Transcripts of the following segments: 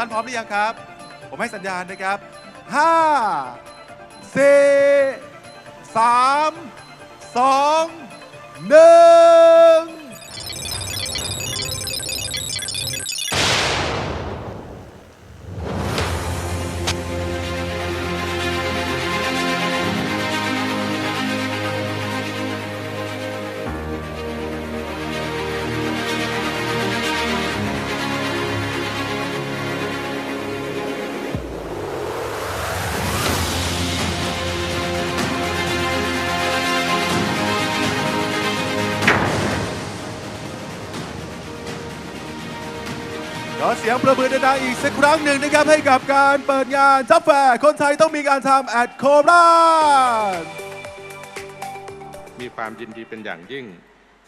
ท่านพร้อมหรือยังครับ ผมให้สัญญาณนะครับ 5 4 3 2 1 เสียงประมือดังๆอีกสักครั้งหนึ่งนะครับ ให้กับการเปิดงานจับแฟร์คนไทยต้องมีการทำแอดโคราชมีความยินดีเป็นอย่างยิ่ง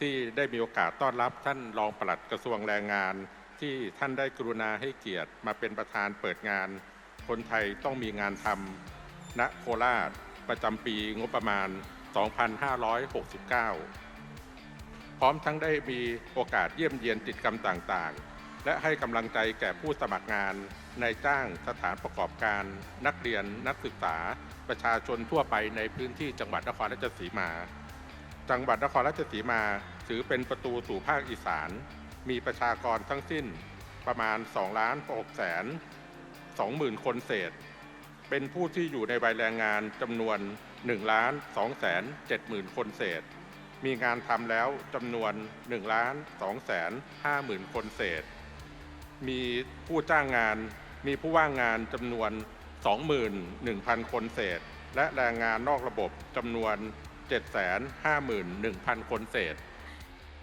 ที่ได้มีโอกาสต้อนรับท่านรองปลัดกระทรวงแรงงาน ที่ท่านได้กรุณาให้เกียรติมาเป็นประธานเปิดงาน คนไทยต้องมีงานทำณโคราช ประจำปีงบประมาณ 2569 พร้อมทั้งได้มีโอกาสเยี่ยมเยียนกิจกรรมต่างๆ และให้กำลังใจแก่ผู้สมัครงานนายจ้างสถานประกอบการ นักเรียนนักศึกษา ประชาชนทั่วไปในพื้นที่จังหวัดนครราชสีมา จังหวัดนครราชสีมา ถือเป็นประตูสู่ภาคอีสาน มีประชากรทั้งสิ้นประมาณ2ล้าน6แสน2หมื่นคนเศษ เป็นผู้ที่อยู่ในวัยแรงงานจำนวน1ล้าน2แสน7หมื่นคนเศษ มีงานทำแล้วจำนวน1ล้าน2แสน5หมื่นคนเศษ มีผู้จ้างงาน มีผู้ว่างงานจำนวน 21,000 คนเศษ และแรงงานนอกระบบจำนวน 751,000 คนเศษ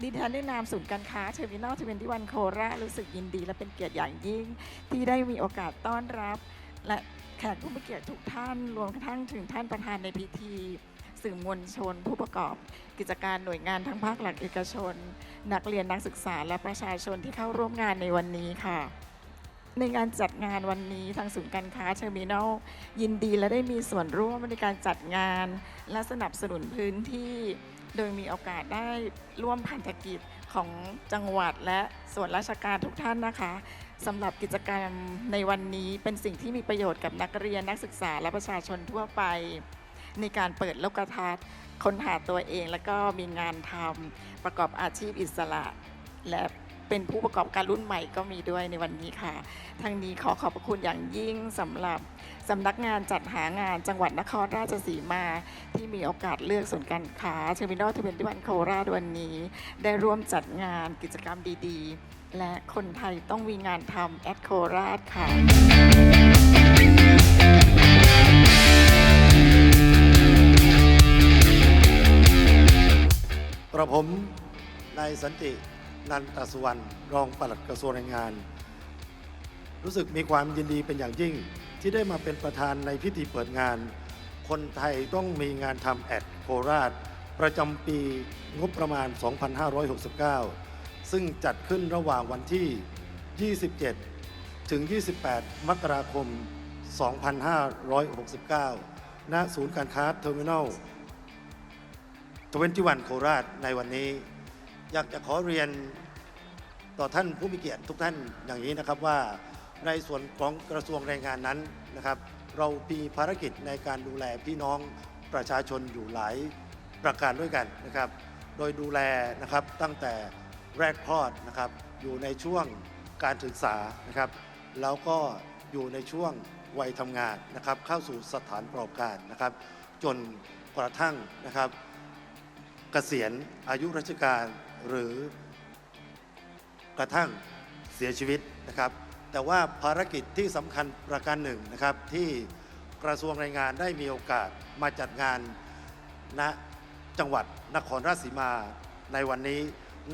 ดิฉันได้นามศูนย์การค้าเทอร์มินอลทเวนตี้วันโคราชรู้สึกยินดีและเป็นเกียรติอย่างยิ่ง ที่ได้มีโอกาสต้อนรับ และแขกผู้มีเกียรติทุกท่าน รวมกระทั่งถึงท่านประธานในพิธี สื่อมวลชน ผู้ประกอบกิจการหน่วยงานทั้งภาคหลักเอกชน นักเรียนนักศึกษาและประชาชนที่เข้าร่วมงานในวันนี้ค่ะ ในงานจัดงานวันนี้ทางศูนย์การค้าเทอร์มินอลยินดีและได้มีส่วนร่วมในการจัดงาน และสนับสนุนพื้นที่ โดยมีโอกาสได้ร่วมพันธกิจของจังหวัดและส่วนราชการทุกท่านนะคะสำหรับกิจกรรมในวันนี้เป็นสิ่งที่มีประโยชน์กับนักเรียนนักศึกษาและประชาชนทั่วไป ในการเปิดโลกทัศน์ค้นหาตัวเองแล้วก็มีงานทำประกอบอาชีพอิสระ และเป็นผู้ประกอบการรุ่นใหม่ก็มีด้วยในวันนี้ค่ะ ทั้งนี้ขอขอบพระคุณอย่างยิ่งสำหรับสำนักงานจัดหางานจังหวัดนครราชสีมา ที่มีโอกาสเลือกศูนการค้าเทอร์มินอลทเวนตี้วันโคราชวันนี้ ได้ร่วมจัดงานกิจกรรมดีๆ และคนไทยต้องมีงานทำแอดโคราชค่ะ ผมนายสันตินันตสุวรรณรองปลัดกระทรวงแรงงาน รู้สึกมีความยินดีเป็นอย่างยิ่งที่ได้มาเป็นประธานในพิธีเปิดงาน คนไทยต้องมีงานทำแอดโคราช ประจำปีงบประมาณ 2569 ซึ่งจัดขึ้นระหว่างวันที่ 27 ถึง 28 มกราคม 2569 ณ ศูนย์การค้าเทอร์มินอล 21 โคราชในวันนี้ อยากจะขอเรียนต่อท่านผู้มีเกียรติทุกท่านอย่างนี้นะครับว่าในส่วนของกระทรวงแรงงานนั้นนะครับ เรามีภารกิจในการดูแลพี่น้องประชาชนอยู่หลายประการด้วยกันนะครับ โดยดูแลนะครับตั้งแต่แรกคลอดนะครับอยู่ในช่วงการศึกษานะครับ แล้วก็อยู่ในช่วงวัยทำงานนะครับ เข้าสู่สถานประกอบการนะครับ จนกระทั่งนะครับ เกษียณอายุราชการหรือกระทั่งเสียชีวิตนะครับ แต่ว่าภารกิจที่สำคัญประการหนึ่งนะครับ ที่กระทรวงแรงงานได้มีโอกาสมาจัดงานณจังหวัดนครราชสีมาในวันนี้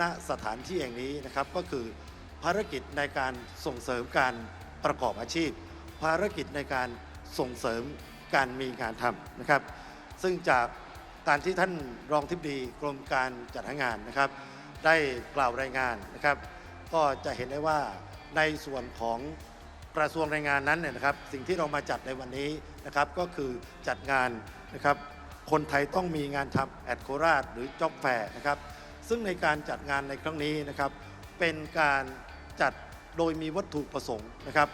ณสถานที่แห่งนี้นะครับก็คือภารกิจในการส่งเสริมการประกอบอาชีพ ภารกิจในการส่งเสริมการมีงานทำนะครับ ซึ่งจาก การที่ท่านรองทิบดีกรมการจัดหางานนะครับ ได้กล่าวรายงานนะครับ ก็จะเห็นได้ว่าในส่วนของกระทรวงแรงงานนั้นเนี่ยนะครับ สิ่งที่เรามาจัดในวันนี้นะครับก็คือจัดงานนะครับ คนไทยต้องมีงานทำแอดโคราชหรือจ็อบแฟร์นะครับ ซึ่งในการจัดงานในครั้งนี้นะครับ เป็นการจัดโดยมีวัตถุประสงค์นะครับ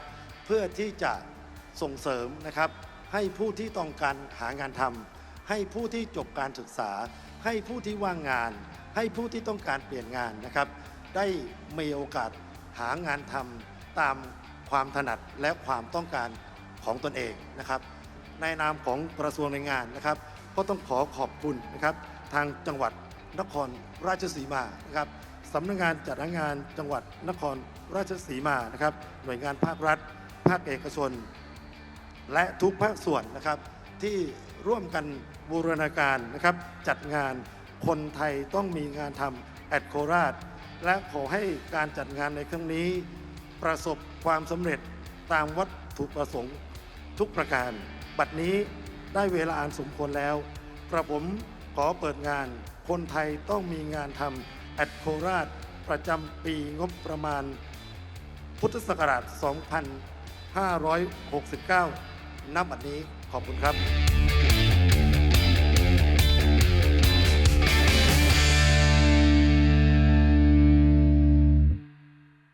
เพื่อที่จะส่งเสริมนะครับให้ผู้ที่ต้องการหางานทำ ให้ผู้ที่จบการศึกษา ให้ผู้ที่ว่างงาน ให้ผู้ที่ต้องการเปลี่ยนงานนะครับ ได้มีโอกาสหางานทำตามความถนัดและความต้องการของตนเองนะครับ ในนามของกระทรวงแรงงานนะครับ ก็ต้องขอขอบคุณนะครับ ทางจังหวัดนครราชสีมานะครับสำนักงานจัดหางานจังหวัดนครราชสีมานะครับ หน่วยงานภาครัฐ ภาคเอกชน และทุกภาคส่วนนะครับ ที่ร่วมกันบูรณาการนะครับ จัดงานคนไทยต้องมีงานทำแอดโคราช และขอให้การจัดงานในครั้งนี้ ประสบความสำเร็จตามวัตถุประสงค์ทุกประการ บัดนี้ได้เวลาอันสมควรแล้วกระผมขอเปิดงาน คนไทยต้องมีงานทำแอดโคราช ประจำปีงบประมาณ พุทธศักราช 2569ณบัดนี้ ขอบคุณครับ